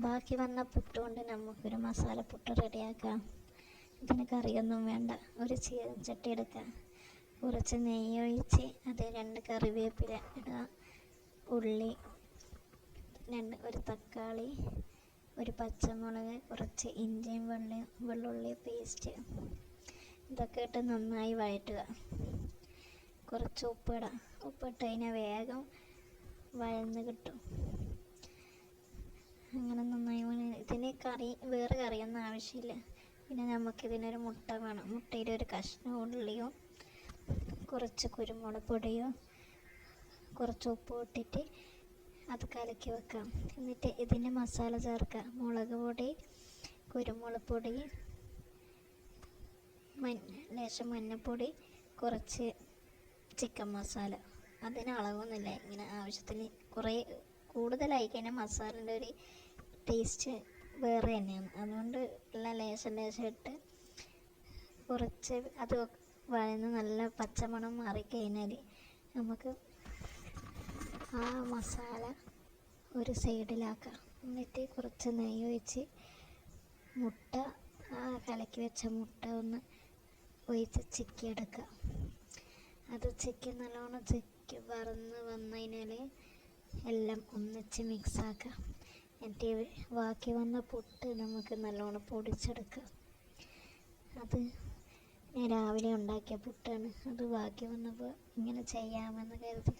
ബാക്കി വന്ന പുട്ട് കൊണ്ട് നമുക്കൊരു മസാല പുട്ട് റെഡിയാക്കാം. ഇതിന് കറിയൊന്നും വേണ്ട. ഒരു ചീനച്ചട്ടി എടുക്കാം കുറച്ച് നെയ്യ് ഒഴിച്ച് അത് രണ്ട് കറിവേപ്പില ഇടുക. ഉള്ളി രണ്ട് ഒരു തക്കാളി ഒരു പച്ചമുളക് കുറച്ച് ഇഞ്ചിയും വെള്ളി വെള്ളുള്ളി പേസ്റ്റ് ഇതൊക്കെ ഇട്ട് നന്നായി വഴറ്റുക. കുറച്ച് ഉപ്പിടാം. ഉപ്പിട്ട് കഴിഞ്ഞാൽ വേഗം വഴന്ന് കിട്ടും. അങ്ങനെ നന്നായി ഇതിന് കറി വേറെ കറിയൊന്നും ആവശ്യമില്ല. പിന്നെ നമുക്ക് ഇതിനൊരു മുട്ട വേണം. മുട്ടയിൽ ഒരു കഷ്ണം ഉള്ളിയോ കുറച്ച് കുരുമുളക് പൊടിയോ കുറച്ച് ഉപ്പ് ഇട്ടിട്ട് അത് കലക്കി വെക്കാം. എന്നിട്ട് ഇതിന് മസാല ചേർക്കാം മുളക് പൊടി കുരുമുളക് പൊടി മഞ്ഞ ലേശം മഞ്ഞൾപ്പൊടി കുറച്ച് ചിക്കൻ മസാല. അതിന് അളവൊന്നുമില്ല. ഇങ്ങനെ ആവശ്യത്തിന് കുറേ കൂടുതലായി കഴിഞ്ഞാൽ മസാലന്റെ ഒരു ടേസ്റ്റ് വേറെ തന്നെയാണ്. അതുകൊണ്ട് നല്ല ലേശം ലേശം ഇട്ട് കുറച്ച് അത് വഴന്ന് നല്ല പച്ചമണം മാറിക്കഴിഞ്ഞാൽ നമുക്ക് ആ മസാല ഒരു സൈഡിലാക്കാം. എന്നിട്ട് കുറച്ച് നെയ്യ് ഒഴിച്ച് മുട്ട ആ കലക്കി വെച്ച മുട്ട ഒന്ന് ഒഴിച്ച് ചിക്കിയെടുക്കുക അത് ചിക്കി നല്ലോണം ചിക്കി വറന്ന് വന്നു കഴിഞ്ഞാൽ എല്ലാം ഒന്നിച്ച് മിക്സാക്കാം എന്നിട്ട് ബാക്കി വന്ന പുട്ട് നമുക്ക് നല്ലോണം പൊടിച്ചെടുക്കാം. അത് ഞാൻ രാവിലെ ഉണ്ടാക്കിയ പുട്ടാണ്. അത് ബാക്കി വന്നപ്പോൾ ഇങ്ങനെ ചെയ്യാമെന്ന് കരുതി.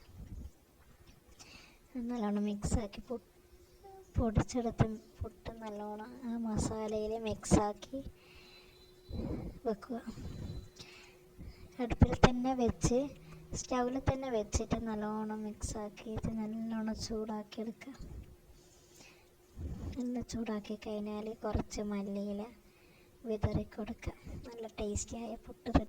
നല്ലോണം മിക്സാക്കി പൊ പൊടിച്ചെടുത്ത പുട്ട് നല്ലോണം ആ മസാലയിൽ മിക്സാക്കി വെക്കുക. അടുപ്പിൽ തന്നെ വെച്ച് സ്റ്റൗവിൽ തന്നെ വെച്ചിട്ട് നല്ലോണം മിക്സാക്കിയിട്ട് നല്ലോണം ചൂടാക്കി എടുക്കുക നല്ല ചൂടാക്കി കഴിഞ്ഞാൽ കുറച്ച് മല്ലിയില വിതറി കൊടുക്കുക നല്ല ടേസ്റ്റിയായ പുട്ട്